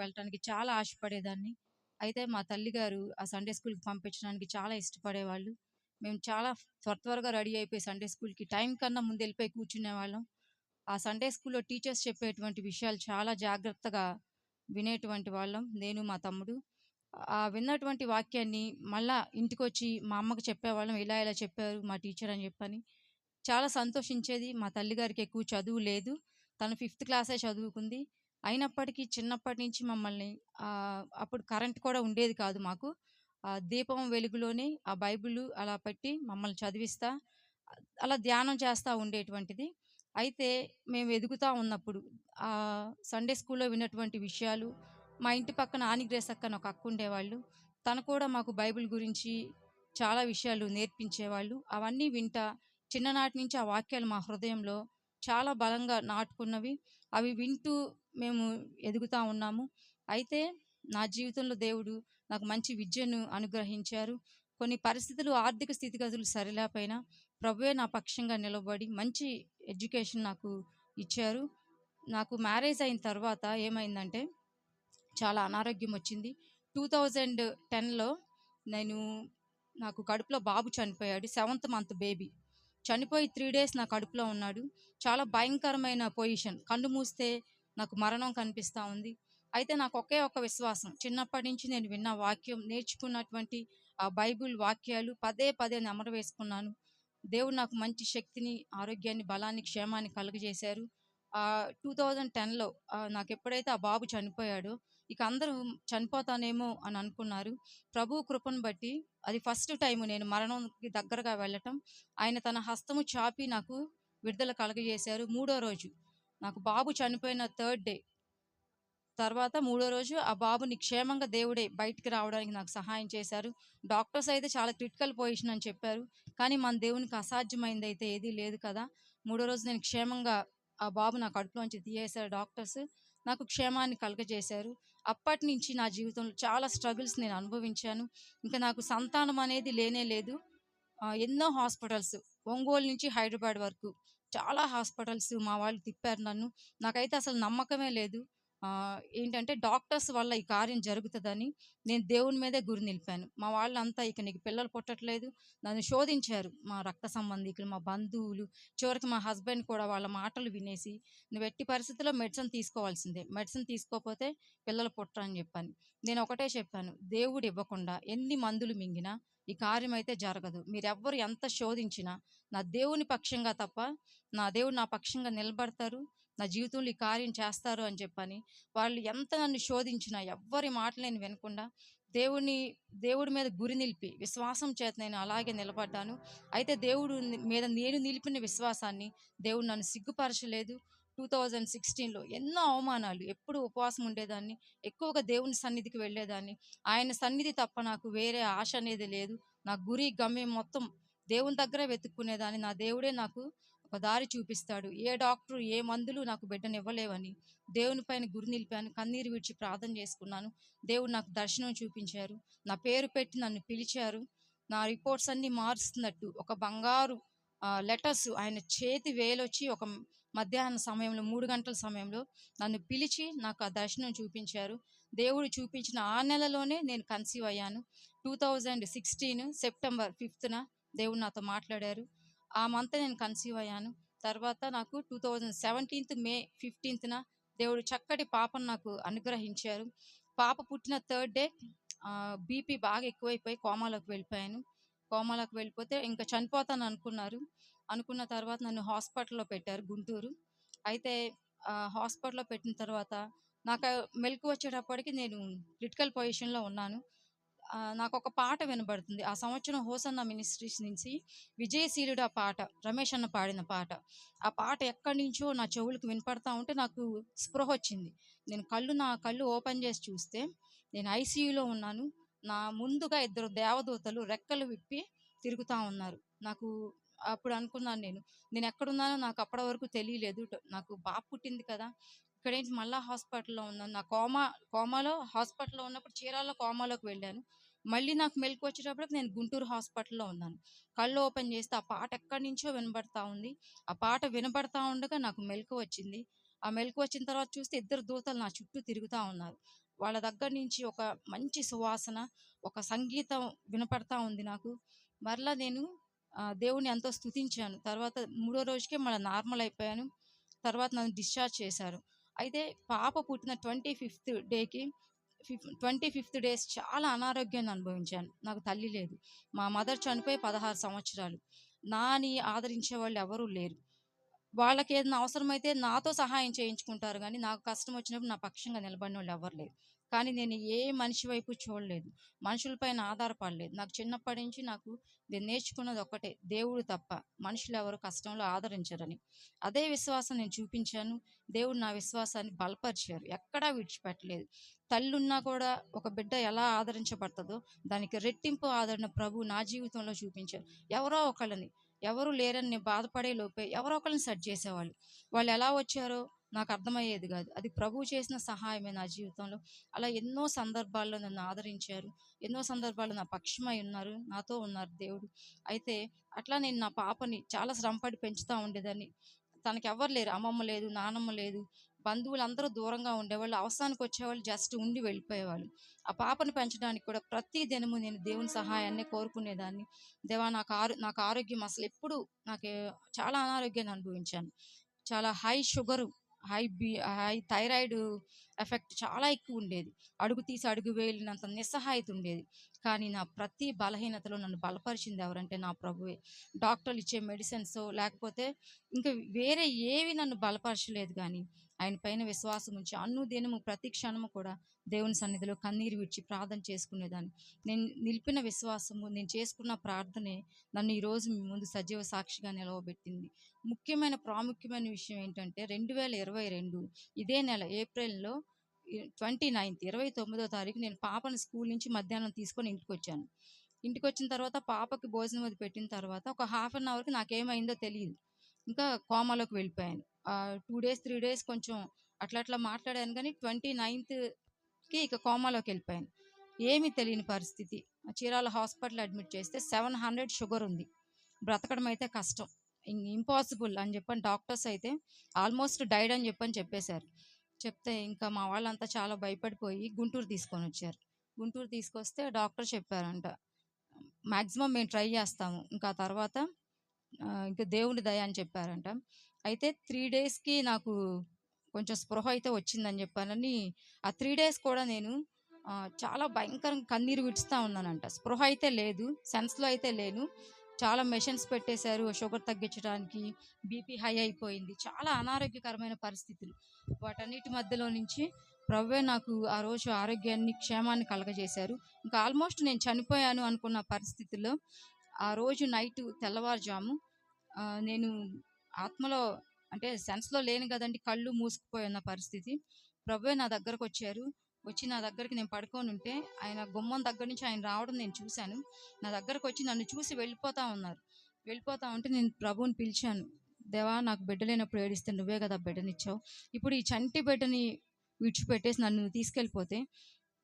వెళ్ళటానికి చాలా ఆశపడేదాన్ని. అయితే మా తల్లిగారు ఆ సండే స్కూల్కి పంపించడానికి చాలా ఇష్టపడేవాళ్ళు. మేము చాలా త్వర త్వరగా రెడీ అయిపోయి సండే స్కూల్కి టైం కన్నా ముందు వెళ్ళిపోయి కూర్చునేవాళ్ళం. ఆ సండే స్కూల్లో టీచర్స్ చెప్పేటువంటి విషయాలు చాలా జాగ్రత్తగా వినేటువంటి వాళ్ళం. నేను మా తమ్ముడు. ఆ విన్నటువంటి వాక్యాన్ని మళ్ళా ఇంటికి వచ్చి మా అమ్మకి చెప్పేవాళ్ళం. ఇలా ఇలా చెప్పారు మా టీచర్ అని చెప్పని. చాలా సంతోషించేది మా తల్లిగారికి ఎక్కువ చదువు లేదు. తను ఫిఫ్త్ క్లాసే చదువుకుంది. అయినప్పటికీ చిన్నప్పటి నుంచి మమ్మల్ని అప్పుడు కరెంట్ కూడా ఉండేది కాదు మాకు. ఆ దీపం వెలుగులోనే ఆ బైబిల్ అలా పెట్టి మమ్మల్ని చదివిస్తా అలా ధ్యానం చేస్తూ ఉండేటువంటిది. అయితే మేము ఎదుగుతూ ఉన్నప్పుడు ఆ సండే స్కూల్లో విన్నటువంటి విషయాలు మా ఇంటి పక్కన ఆనిగ్రేస్ అక్క అని ఒక అక్క ఉండేవాళ్ళు తను కూడా మాకు బైబిల్ గురించి చాలా విషయాలు నేర్పించేవాళ్ళు. అవన్నీ వింటా చిన్ననాటి నుంచి ఆ వాక్యాలు మా హృదయంలో చాలా బలంగా నాటుకున్నవి. అవి వింటూ మేము ఎదుగుతూ ఉన్నాము. అయితే నా జీవితంలో దేవుడు నాకు మంచి విద్యను అనుగ్రహించారు. కొన్ని పరిస్థితులు ఆర్థిక స్థితిగతులు సరిలేకపోయినా ప్రభువే నా పక్షంగా నిలబడి మంచి ఎడ్యుకేషన్ నాకు ఇచ్చారు. నాకు మ్యారేజ్ అయిన తర్వాత ఏమైందంటే చాలా అనారోగ్యం వచ్చింది. టూ థౌజండ్ టెన్లో నేను నాకు కడుపులో బాబు చనిపోయాడు సెవెంత్ మంత్ బేబీ. చనిపోయి త్రీ డేస్ నా కడుపులో ఉన్నాడు. చాలా భయంకరమైన పొజిషన్. కళ్ళు మూస్తే నాకు మరణం కనిపిస్తూ ఉంది. అయితే నాకు ఒకే ఒక విశ్వాసం. చిన్నప్పటి నుంచి నేను విన్న వాక్యం నేర్చుకున్నటువంటి ఆ బైబిల్ వాక్యాలు పదే పదే నెమరు వేసుకున్నాను. దేవుడు నాకు మంచి శక్తిని ఆరోగ్యాన్ని బలాన్ని క్షేమాన్ని కలుగజేశారు. టూ థౌజండ్ టెన్లో నాకు ఎప్పుడైతే ఆ బాబు చనిపోయాడో ఇక అందరూ చనిపోతానేమో అని అనుకున్నారు. ప్రభు కృపను బట్టి అది ఫస్ట్ టైం నేను మరణంకి దగ్గరగా వెళ్ళటం. ఆయన తన హస్తము చాపి నాకు విడుదల కలగజేశారు. మూడో రోజు నాకు బాబు చనిపోయిన థర్డ్ డే. తర్వాత మూడో రోజు ఆ బాబుని క్షేమంగా దేవుడే బయటికి రావడానికి నాకు సహాయం చేశారు. డాక్టర్స్ అయితే చాలా క్రిటికల్ పొజిషన్ అని చెప్పారు. కానీ మన దేవునికి అసాధ్యమైంది అయితే ఏదీ లేదు కదా. మూడో రోజు నేను క్షేమంగా ఆ బాబు నా కడుపులోంచి తీయేశారు డాక్టర్స్. నాకు క్షేమాన్ని కలగజేశారు. అప్పటి నుంచి నా జీవితంలో చాలా స్ట్రగుల్స్ నేను అనుభవించాను. ఇంకా నాకు సంతానం అనేది లేనే లేదు. ఎన్నో హాస్పిటల్స్ ఒంగోలు నుంచి హైదరాబాద్ వరకు. చాలా హాస్పిటల్స్ మా వాళ్ళు తిప్పారు నన్ను. నాకైతే అసలు నమ్మకమే లేదు. ఏంటంటే డాక్టర్స్ వల్ల ఈ కార్యం జరుగుతుందని నేను దేవుని మీదే గురి నిలిపాను. మా వాళ్ళంతా ఇక నీకు పిల్లలు పుట్టట్లేదు నన్ను శోధించారు మా రక్త సంబంధికులు మా బంధువులు. చివరికి మా హస్బెండ్ కూడా వాళ్ళ మాటలు వినేసి నువ్వు ఎట్టి పరిస్థితుల్లో మెడిసిన్ తీసుకోవాల్సిందే. మెడిసిన్ తీసుకోకపోతే పిల్లలు పుట్టరని చెప్పాను. నేను ఒకటే చెప్పాను దేవుడు ఇవ్వకుండా ఎన్ని మందులు మింగినా ఈ కార్యం అయితే జరగదు. మీరెవ్వరు ఎంత శోధించినా నా దేవుని పక్షంగా తప్ప నా దేవుడు నా పక్షంగా నిలబడతారు. నా జీవితంలో ఈ కార్యం చేస్తారు అని చెప్పని వాళ్ళు ఎంత నన్ను శోధించినా ఎవ్వరి మాటలు నేను వినకుండా దేవుని దేవుడి మీద గురి నిలిపి విశ్వాసం చేత నేను అలాగే నిలబడ్డాను. అయితే దేవుడు మీద నేను నిలిపిన విశ్వాసాన్ని దేవుడు నన్ను సిగ్గుపరచలేదు. టూ థౌజండ్ సిక్స్టీన్లో ఎన్నో అవమానాలు ఎప్పుడు ఉపవాసం ఉండేదాన్ని ఎక్కువగా దేవుని సన్నిధికి వెళ్ళేదాన్ని. ఆయన సన్నిధి తప్ప నాకు వేరే ఆశ అనేది లేదు. నా గురి గమ్యం మొత్తం దేవుని దగ్గరే వెతుక్కునేదాన్ని. నా దేవుడే నాకు ఒక దారి చూపిస్తాడు. ఏ డాక్టర్ ఏ మందులు నాకు బిడ్డను ఇవ్వలేవని దేవుని పైన గురి నిలిపాను. కన్నీరు విడిచి ప్రార్థన చేసుకున్నాను. దేవుడు నాకు దర్శనం చూపించారు. నా పేరు పెట్టి నన్ను పిలిచారు. నా రిపోర్ట్స్ అన్నీ మారుస్తున్నట్టు ఒక బంగారు లెటర్స్ ఆయన చేతి వేలొచ్చి ఒక మధ్యాహ్న సమయంలో మూడు గంటల సమయంలో నన్ను పిలిచి నాకు ఆ దర్శనం చూపించారు. దేవుడు చూపించిన ఆ నెలలోనే నేను కన్సీవ్ అయ్యాను. టూ థౌజండ్ సిక్స్టీన్ సెప్టెంబర్ ఫిఫ్త్న దేవుడు నాతో మాట్లాడారు. ఆ మంత్ నేను కన్సీవ్ అయ్యాను. తర్వాత నాకు టూ థౌజండ్ సెవెంటీన్త్ మే ఫిఫ్టీన్త్న దేవుడు చక్కటి పాపను నాకు అనుగ్రహించారు. పాప పుట్టిన థర్డ్ డే బీపీ బాగా ఎక్కువైపోయి కోమాలోకి వెళ్ళిపోయాను. కోమాలోకి వెళ్ళిపోతే ఇంకా చనిపోతాను అనుకున్నారు. అనుకున్న తర్వాత నన్ను హాస్పిటల్లో పెట్టారు గుంటూరు. అయితే హాస్పిటల్లో పెట్టిన తర్వాత నాకు మెలకు వచ్చేటప్పటికి నేను క్రిటికల్ పొజిషన్లో ఉన్నాను. నాకు ఒక పాట వినబడుతుంది. ఆ సంవత్సరం హోసన్న మినిస్ట్రీస్ నుంచి విజయశీలుడు ఆ పాట రమేష్ అన్న పాడిన పాట. ఆ పాట ఎక్కడి నుంచో నా చెవులకు వినపడతా ఉంటే నాకు స్పృహ వచ్చింది. నేను కళ్ళు నా కళ్ళు ఓపెన్ చేసి చూస్తే నేను ఐసీయూలో ఉన్నాను. నా ముందుగా ఇద్దరు దేవదూతలు రెక్కలు విప్పి తిరుగుతూ ఉన్నారు. నాకు అప్పుడు అనుకున్నాను నేను నేను ఎక్కడున్నానో నాకు అప్పటి వరకు తెలియలేదు. నాకు బాబు పుట్టింది కదా ఇక్కడేంటి మళ్ళా హాస్పిటల్లో ఉన్నాను. నా కోమా కోమాలో హాస్పిటల్లో ఉన్నప్పుడు చీరాల కోమాలోకి వెళ్ళాను. మళ్ళీ నాకు మెలకు వచ్చేటప్పటికి నేను గుంటూరు హాస్పిటల్లో ఉన్నాను. కళ్ళు ఓపెన్ చేస్తే ఆ పాట ఎక్కడి నుంచో వినబడతా ఉంది. ఆ పాట వినబడతా ఉండగా నాకు మెలకు వచ్చింది ఆ మెలకు వచ్చిన తర్వాత చూస్తే ఇద్దరు దూతలు నా చుట్టూ తిరుగుతూ ఉన్నారు. వాళ్ళ దగ్గర నుంచి ఒక మంచి సువాసన ఒక సంగీతం వినపడతా ఉంది నాకు. మరలా నేను దేవుని ఎంతో స్తుతించాను. తర్వాత మూడో రోజుకే మళ్ళీ నార్మల్ అయిపోయాను. తర్వాత నన్ను డిశ్చార్జ్ చేశారు. అయితే పాప పుట్టిన ట్వంటీ ఫిఫ్త్ డేకి ఫిఫ్ ట్వంటీ ఫిఫ్త్ డేస్ చాలా అనారోగ్యాన్ని అనుభవించాను. నాకు తల్లి లేదు. మా మదర్ చనిపోయి పదహారు సంవత్సరాలు. నాని ఆదరించే వాళ్ళు ఎవరూ లేరు. వాళ్ళకి ఏదైనా అవసరమైతే నాతో సహాయం చేయించుకుంటారు కానీ నాకు కష్టం వచ్చినప్పుడు నా పక్షంగా నిలబడిన వాళ్ళు ఎవరు లేరు. కానీ నేను ఏ మనిషి వైపు చూడలేదు. మనుషులపైన ఆధారపడలేదు. నాకు చిన్నప్పటి నుంచి నాకు నేను నేర్చుకున్నది ఒక్కటే దేవుడు తప్ప మనుషులు ఎవరు కష్టంలో ఆదరించరని. అదే విశ్వాసం నేను చూపించాను. దేవుడు నా విశ్వాసాన్ని బలపరిచారు. ఎక్కడా విడిచిపెట్టలేదు. తల్లి ఉన్నా కూడా ఒక బిడ్డ ఎలా ఆదరించబడుతుందో దానికి రెట్టింపు ఆదరణ ప్రభు నా జీవితంలో చూపించారు. ఎవరో ఒకళ్ళని ఎవరు లేరని నేను బాధపడే లోపే ఎవరో ఒకరిని సెట్ చేసేవాళ్ళు. వాళ్ళు ఎలా వచ్చారో నాకు అర్థమయ్యేది కాదు. అది ప్రభు చేసిన సహాయమే నా జీవితంలో. అలా ఎన్నో సందర్భాల్లో నన్ను ఆదరించారు. ఎన్నో సందర్భాల్లో నా పక్షమై ఉన్నారు. నాతో ఉన్నారు దేవుడు. అయితే అట్లా నేను నా పాపని చాలా శ్రమపడి పెంచుతూ ఉండేదాన్ని. తనకి ఎవరు లేరు. అమ్మమ్మ లేదు నానమ్మ లేదు. బంధువులు అందరూ దూరంగా ఉండేవాళ్ళు. అవసరానికి వచ్చేవాళ్ళు. జస్ట్ ఉండి వెళ్ళిపోయేవాళ్ళు. ఆ పాపను పెంచడానికి కూడా ప్రతి దినము నేను దేవుని సహాయాన్ని కోరుకునేదాన్ని. దేవా నాకు ఆరో నాకు ఆరోగ్యం అసలు ఎప్పుడు నాకు చాలా అనారోగ్యాన్ని అనుభవించాను. చాలా high sugar high B high thyroid effect చాలా ఎక్కువ ఉండేది అడుగు తీసి అడుగు వేలినంత నిస్సహాయత ఉండేది కానీ నా ప్రతి బలహీనతలో నన్ను బలపరిచింది ఎవరంటే నా ప్రభువే. డాక్టర్లు ఇచ్చే మెడిసిన్స్ లేకపోతే ఇంకా వేరే ఏవి నన్ను బలపరచలేదు కానీ ఆయన పైన విశ్వాసం ఉంచి అన్ను దినము ప్రతి క్షణము కూడా దేవుని సన్నిధిలో కన్నీరు విడిచి ప్రార్థన చేసుకునేదాన్ని. నేను నిలిపిన విశ్వాసము నేను చేసుకున్న ప్రార్థనే నన్ను ఈరోజు మీ ముందు సజీవ సాక్షిగా నిలవబెట్టింది. ముఖ్యమైన ప్రాముఖ్యమైన విషయం ఏంటంటే రెండు వేల ఇరవై రెండు ఇదే నెల ఏప్రిల్లో ట్వంటీ నైన్త్ ఇరవై తొమ్మిదో తారీఖు నేను పాపను స్కూల్ నుంచి మధ్యాహ్నం తీసుకొని ఇంటికి వచ్చాను ఇంటికి వచ్చిన తర్వాత పాపకి భోజనం అది పెట్టిన తర్వాత ఒక హాఫ్ అన్ అవర్కి నాకేమైందో తెలియదు ఇంకా కోమాలోకి వెళ్ళిపోయాను. టూ డేస్ త్రీ డేస్ కొంచెం అట్లా అట్లా మాట్లాడాను కానీ ట్వంటీ నైన్త్ కి ఇక కోమాలోకి వెళ్ళిపోయాను ఏమీ తెలియని పరిస్థితి. చీరాల హాస్పిటల్ అడ్మిట్ చేస్తే సెవెన్ హండ్రెడ్ షుగర్ ఉంది. బ్రతకడం అయితే కష్టం. ఇంపాసిబుల్ అని చెప్పని డాక్టర్స్ అయితే ఆల్మోస్ట్ డైడ్ అని చెప్పని చెప్పేశారు. చెప్తే ఇంకా మా వాళ్ళంతా చాలా భయపడిపోయి గుంటూరు తీసుకొని వచ్చారు. గుంటూరు తీసుకొస్తే డాక్టర్ చెప్పారంట మ్యాక్సిమం మేము ట్రై చేస్తాము. ఇంకా తర్వాత ఇంకా దేవుని దయ అని చెప్పారంట. అయితే త్రీ డేస్కి నాకు కొంచెం స్పృహ అయితే వచ్చిందని చెప్పానని ఆ త్రీ డేస్ కూడా నేను చాలా భయంకరంగా కన్నీరు విడుస్తూ ఉన్నానంట. స్పృహ అయితే లేదు సెన్స్లో అయితే లేను. చాలా మెషిన్స్ పెట్టేశారు షుగర్ తగ్గించడానికి బీపీ హై అయిపోయింది. చాలా అనారోగ్యకరమైన పరిస్థితులు. వాటన్నిటి మధ్యలో నుంచి ప్రవ్వే నాకు ఆ రోజు ఆరోగ్యాన్ని క్షేమాన్ని కలగజేశారు. ఇంకా ఆల్మోస్ట్ నేను చనిపోయాను అనుకున్న పరిస్థితుల్లో ఆ రోజు నైట్ తెల్లవారుజాము నేను ఆత్మలో అంటే సెన్స్లో లేను కదండి కళ్ళు మూసుకుపోయి ఉన్న పరిస్థితి. ప్రభువే నా దగ్గరకు వచ్చారు వచ్చి నా దగ్గరికి నేను పడుకొని ఉంటే ఆయన గుమ్మం దగ్గర నుంచి ఆయన రావడం నేను చూశాను. నా దగ్గరకు వచ్చి నన్ను చూసి వెళ్ళిపోతా ఉన్నారు. వెళ్ళిపోతా ఉంటే నేను ప్రభువుని పిలిచాను. దేవా నాకు బిడ్డ లేనప్పుడు ఏడిస్తే నువ్వే కదా బిడ్డనిచ్చావు. ఇప్పుడు ఈ చంటి బిడ్డని విడిచిపెట్టేసి నన్ను తీసుకెళ్ళిపోతే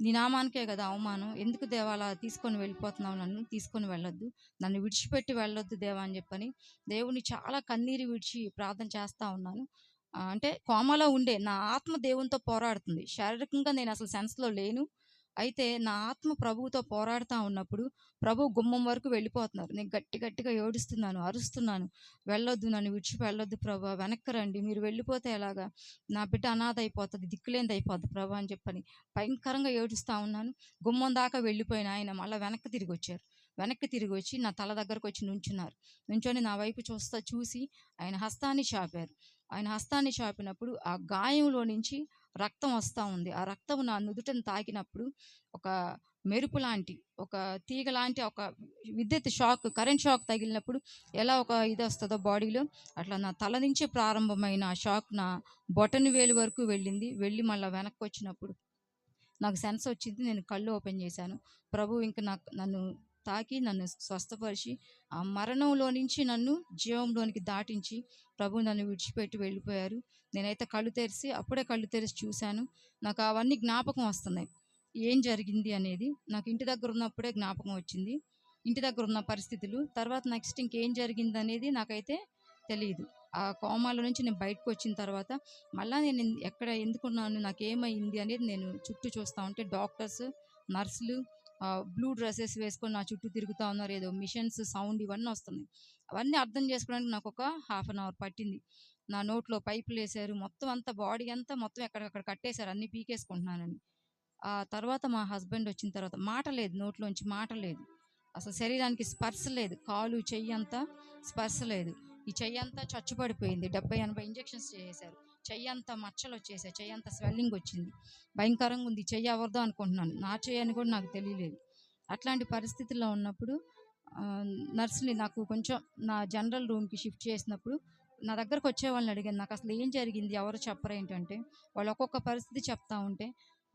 నీ నామానికే కదా అవమానం. ఎందుకు దేవా అలా తీసుకొని వెళ్ళిపోతున్నావు నన్ను? తీసుకొని వెళ్ళొద్దు. నన్ను విడిచిపెట్టి వెళ్ళొద్దు దేవా అని చెప్పని దేవుని చాలా కన్నీరు విడిచి ప్రార్థన చేస్తా ఉన్నాను. అంటే కోమలో ఉండే నా ఆత్మ దేవునితో పోరాడుతుంది. శారీరకంగా నేను అసలు సెన్స్లో లేను. అయితే నా ఆత్మ ప్రభువుతో పోరాడుతూ ఉన్నప్పుడు ప్రభు గుమ్మం వరకు వెళ్ళిపోతున్నారు. నేను గట్టి గట్టిగా ఏడుస్తున్నాను అరుస్తున్నాను. వెళ్ళొద్దు నన్ను విడిచి వెళ్ళొద్దు ప్రభా వెనక్కి రండి. మీరు వెళ్ళిపోతే ఎలాగా? నా బిడ్డ అనాథ అయిపోతుంది దిక్కులేనిది అయిపోతుంది ప్రభా అని చెప్పని భయంకరంగా ఏడుస్తూ ఉన్నాను. గుమ్మం దాకా వెళ్ళిపోయిన ఆయన మళ్ళీ వెనక్కి తిరిగి వచ్చారు. వెనక్కి తిరిగి వచ్చి నా తల దగ్గరకు వచ్చి నుంచున్నారు. నుంచొని నా వైపు చూస్తా చూసి ఆయన హస్తాన్ని చాపారు. ఆయన హస్తాన్ని చాపినప్పుడు ఆ గాయంలో నుంచి రక్తం వస్తూ ఉంది. ఆ రక్తం నా నుదుటను తాకినప్పుడు ఒక మెరుపు లాంటి ఒక తీగ లాంటి ఒక విద్యుత్ షాక్ కరెంట్ షాక్ తగిలినప్పుడు ఎలా ఒక ఇది వస్తుందో బాడీలో అట్లా నా తల నుంచి ప్రారంభమైన ఆ షాక్ నా బొటని వేలు వరకు వెళ్ళింది. వెళ్ళి మళ్ళీ వెనక్కి వచ్చినప్పుడు నాకు సెన్స్ వచ్చింది. నేను కళ్ళు ఓపెన్ చేశాను. ప్రభు ఇంక నాకు నన్ను తాకి నన్ను స్వస్థపరిచి ఆ మరణంలో నుంచి నన్ను జీవంలోనికి దాటించి ప్రభు నన్ను విడిచిపెట్టి వెళ్ళిపోయారు. నేనైతే కళ్ళు తెరిచి అప్పుడే కళ్ళు తెరిచి చూశాను. నాకు అవన్నీ జ్ఞాపకం వస్తున్నాయి. ఏం జరిగింది అనేది నాకు ఇంటి దగ్గర ఉన్నప్పుడే జ్ఞాపకం వచ్చింది. ఇంటి దగ్గర ఉన్న పరిస్థితులు తర్వాత నెక్స్ట్ ఇంకేం జరిగింది అనేది నాకైతే తెలియదు ఆ కోమాలో నుంచి నేను బయటకు వచ్చిన తర్వాత మళ్ళీ నేను ఎక్కడ ఎందుకున్నాను నాకు ఏమైంది అనేది నేను చుట్టూ చూస్తూ ఉంటే డాక్టర్స్ నర్సులు బ్లూ డ్రెస్సెస్ వేసుకొని నా చుట్టూ తిరుగుతూ ఉన్నారు ఏదో మిషన్స్ సౌండ్ ఇవన్నీ వస్తున్నాయి. అవన్నీ అర్థం చేసుకోవడానికి నాకు ఒక హాఫ్ అన్ అవర్ పట్టింది. నా నోట్లో పైపులు వేసారు మొత్తం అంతా బాడీ అంతా మొత్తం ఎక్కడికక్కడ కట్టేశారు అన్నీ పీకేసుకుంటున్నానని. ఆ తర్వాత మా హస్బెండ్ వచ్చిన తర్వాత మాట లేదు నోట్లోంచి మాట లేదు. అసలు శరీరానికి స్పర్శ లేదు కాలు చెయ్యి అంతా స్పర్శ లేదు. ఈ చెయ్యి అంతా చచ్చుపడిపోయింది డెబ్బై ఎనభై ఇంజెక్షన్స్ చేసేశారు. చెయ్యి అంత మచ్చలు వచ్చేసాయి చెయ్యి అంత స్వెల్లింగ్ వచ్చింది భయంకరంగా ఉంది చెయ్యి ఎవరిదో అనుకుంటున్నాను. నా చెయ్యి అని కూడా నాకు తెలియలేదు. అట్లాంటి పరిస్థితుల్లో ఉన్నప్పుడు నర్సుని నాకు కొంచెం నా జనరల్ రూమ్కి షిఫ్ట్ చేసినప్పుడు నా దగ్గరకు వచ్చే వాళ్ళని అడిగాను. నాకు అసలు ఏం జరిగింది? ఎవరు చెప్పరు ఏంటంటే వాళ్ళు ఒక్కొక్క పరిస్థితి చెప్తా ఉంటే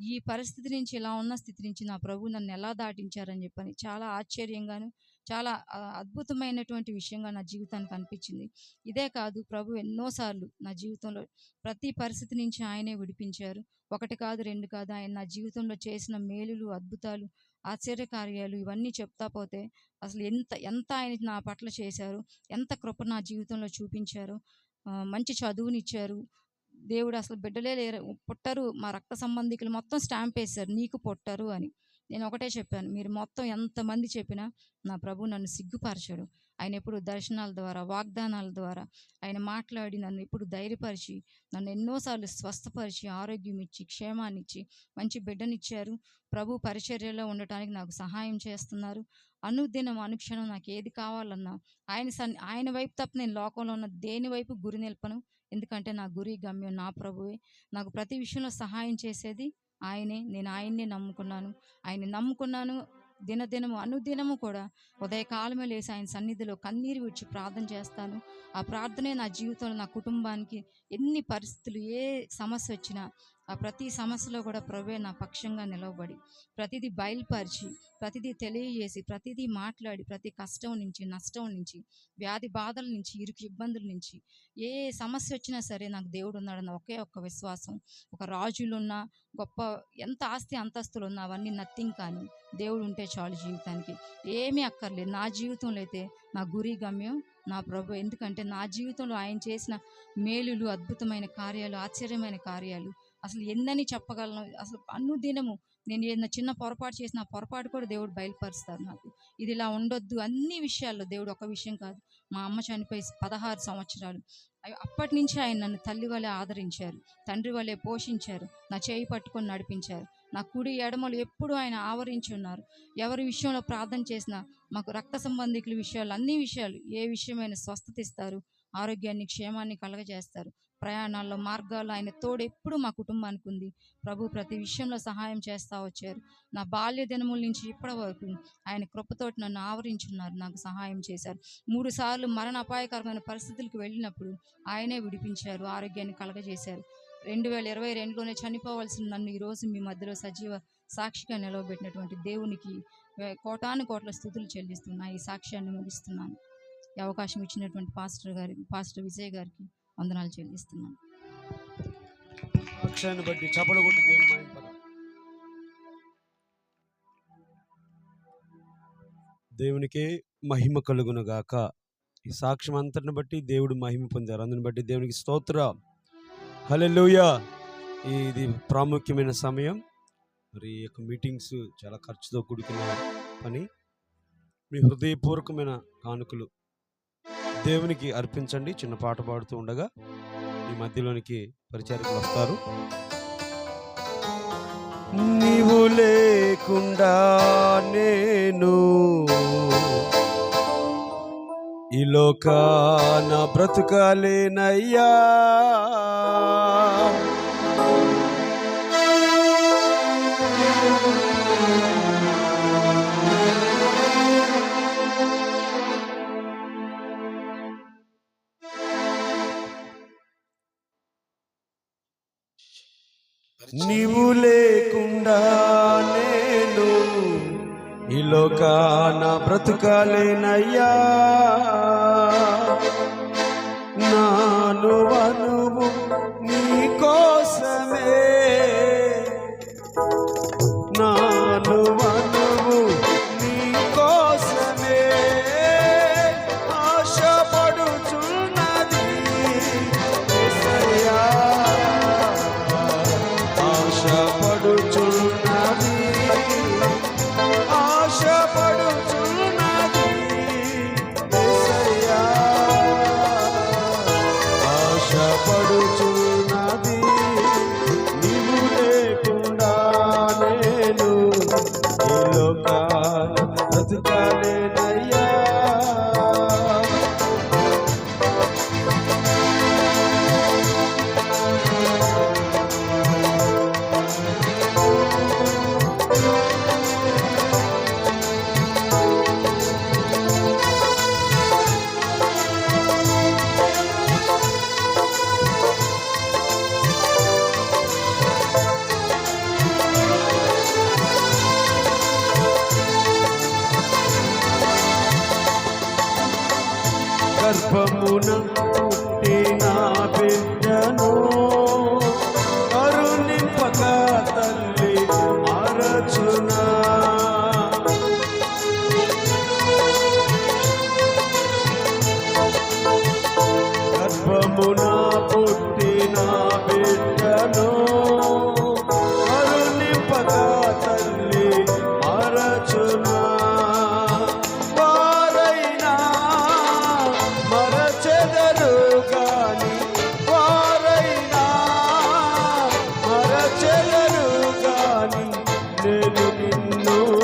ఈ పరిస్థితి నుంచి ఇలా ఉన్న స్థితి నుంచి నా ప్రభు నన్ను ఎలా దాటించారని చెప్పని చాలా ఆశ్చర్యంగాను చాలా అద్భుతమైనటువంటి విషయంగా నా జీవితానికి అనిపించింది. ఇదే కాదు ప్రభు ఎన్నోసార్లు నా జీవితంలో ప్రతి పరిస్థితి నుంచి ఆయనే విడిపించారు. ఒకటి కాదు రెండు కాదు ఆయన నా జీవితంలో చేసిన మేలులు అద్భుతాలు ఆశ్చర్యకార్యాలు ఇవన్నీ చెప్తా పోతే అసలు ఎంత ఎంత ఆయన నా పట్ల చేశారు ఎంత కృప నా జీవితంలో చూపించారు మంచి చదువునిచ్చారు దేవుడు అసలు బిడ్డలే లేరు. పుట్టరు. మా రక్త సంబంధికులు మొత్తం స్టాంప్ వేశారు. నీకు పుట్టరు అని. నేను ఒకటే చెప్పాను. మీరు మొత్తం ఎంతమంది చెప్పినా నా ప్రభు నన్ను సిగ్గుపరచడు. ఆయన ఎప్పుడు దర్శనాల ద్వారా వాగ్దానాల ద్వారా ఆయన మాట్లాడి నన్ను ఎప్పుడు ధైర్యపరిచి నన్ను ఎన్నోసార్లు స్వస్థపరిచి ఆరోగ్యం ఇచ్చి క్షేమాన్ని ఇచ్చి మంచి బిడ్డనిచ్చారు. ప్రభు పరిచర్యలో ఉండటానికి నాకు సహాయం చేస్తున్నారు. అనుదినం అనుక్షణం నాకు ఏది కావాలన్నా ఆయన సన్ ఆయన వైపు తప్ప నేను లోకంలో ఉన్న దేని వైపు గురి నిల్పను? ఎందుకంటే నా గురి గమ్యం నా ప్రభువే. నాకు ప్రతి విషయంలో సహాయం చేసేది ఆయనే. నేను ఆయన్నే నమ్ముకున్నాను. ఆయన్ని నమ్ముకున్నాను. దినదినము అనుదినము కూడా ఉదయకాలమే లేసి ఆయన సన్నిధిలో కన్నీరు విడిచి ప్రార్థన చేస్తాను. ఆ ప్రార్థనే నా జీవితంలో నా కుటుంబానికి ఎన్ని పరిస్థితులు ఏ సమస్య వచ్చినా ఆ ప్రతి సమస్యలో కూడా ప్రభే నా పక్షంగా నిలవబడి ప్రతిదీ బయలుపరిచి ప్రతిదీ తెలియజేసి ప్రతిదీ మాట్లాడి ప్రతి కష్టం నుంచి నష్టం నుంచి వ్యాధి బాధల నుంచి ఇరుకు ఇబ్బందుల నుంచి ఏ సమస్య వచ్చినా సరే నాకు దేవుడు ఉన్నాడన్న ఒకే ఒక్క విశ్వాసం. ఒక రాజులున్నా గొప్ప ఎంత ఆస్తి అంతస్తులు ఉన్నా అవన్నీ నథింగ్ కానీ దేవుడు ఉంటే చాలు జీవితానికి. ఏమీ అక్కర్లేదు. నా జీవితంలో అయితే నా గురి గమ్యం నా ప్రభు. ఎందుకంటే నా జీవితంలో ఆయన చేసిన మేలులు అద్భుతమైన కార్యాలు ఆశ్చర్యమైన కార్యాలు అసలు ఎన్నని చెప్పగలను? అసలు అనుదినము. నేను ఏదైనా చిన్న పొరపాటు చేసిన పొరపాటు కూడా దేవుడు బయలుపరుస్తారు నాకు. ఇది ఇలా ఉండొద్దు. అన్ని విషయాల్లో దేవుడు ఒక విషయం కాదు. మా అమ్మ చనిపోయి పదహారు సంవత్సరాలు. అప్పటి నుంచి ఆయన నన్ను తల్లి వలె ఆదరించారు. తండ్రి వలె పోషించారు. నా చేయి పట్టుకొని నడిపించారు. నా కుడి ఎడమలు ఎప్పుడూ ఆయన ఆవరించి ఉన్నారు. ఎవరి విషయంలో ప్రార్థన చేసినా మాకు రక్త సంబంధికుల విషయాలు అన్ని విషయాలు ఏ విషయమైన స్వస్థత ఇస్తారు. ఆరోగ్యాన్ని క్షేమాన్ని కలగజేస్తారు. ప్రయాణాల్లో మార్గాల్లో ఆయన తోడు ఎప్పుడు మా కుటుంబానికి ఉంది. ప్రభు ప్రతి విషయంలో సహాయం చేస్తూ వచ్చారు. నా బాల్య దినముల నుంచి ఇప్పటి వరకు ఆయన కృపతోటి నన్ను ఆవరించున్నారు. నాకు సహాయం చేశారు. మూడు సార్లు మరణ అపాయకరమైన పరిస్థితులకు వెళ్ళినప్పుడు ఆయనే విడిపించారు ఆరోగ్యాన్ని కలగజేశారు. రెండు వేల ఇరవై రెండులోనే చనిపోవాల్సిన నన్ను ఈరోజు మీ మధ్యలో సజీవ సాక్షిగా నిలవబెట్టినటువంటి దేవునికి కోటాను కోట్ల స్థుతులు చెల్లిస్తున్నా ఈ సాక్ష్యాన్ని ముగిస్తున్నాను. ఈ అవకాశం ఇచ్చినటువంటి పాస్టర్ గారికి పాస్టర్ విజయ్ గారికి వందనాలు చెల్లిస్తున్నాను. సాక్ష్యాన్ని బట్టి చపలు కొట్టి దేవుని దేవునికి మహిమ కలుగును గాక. ఈ సాక్ష్యం అంతటిని బట్టి దేవుడు మహిమ పొందారు. అందుని బట్టి దేవునికి స్తోత్ర. హల్లెలూయా. ఇది ప్రాముఖ్యమైన సమయం. మరి ఈ యొక్క మీటింగ్స్ చాలా ఖర్చుతో కూడుకున్న పని. మీ హృదయపూర్వకమైన కానుకలు. దేవునికి అర్పించండి. చిన్న పాట పాడుతూ ఉండగా ఈ మధ్యలోనికి పరిచారకులు వస్తారు. నీవు లేకుండా నేను ఈ లోకాన బ్రతుకాలేనయ్యా. నీవు లేకుండా నేను ఈ లోకాన బ్రతుకాలేనయ్యా. నాను ಬಂದರೂ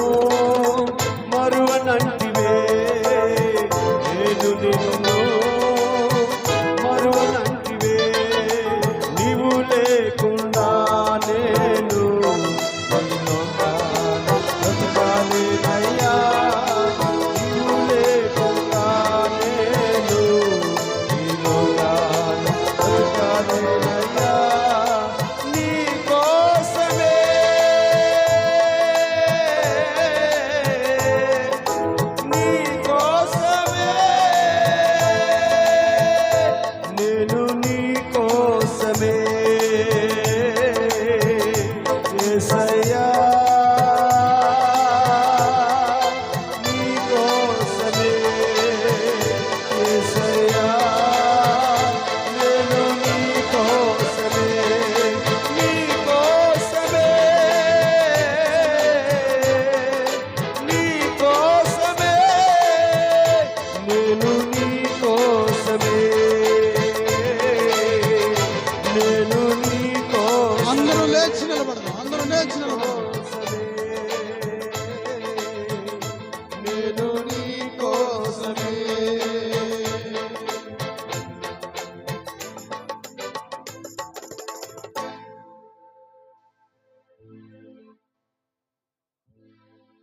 లేచి నిలబడదాం. అందరూ లేచి నిలబడదాం.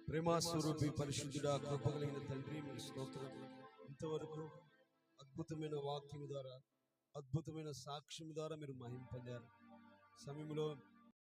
ప్రేమాస్వరూపి పరిశుద్ధుడా కృపగలిగిన తండ్రి మీ స్తోత్రం ఇంతవరకు అద్భుతమైన వాక్యం ద్వారా అద్భుతమైన సాక్ష్యం ద్వారా మీరు మహింపొందారు సమయంలో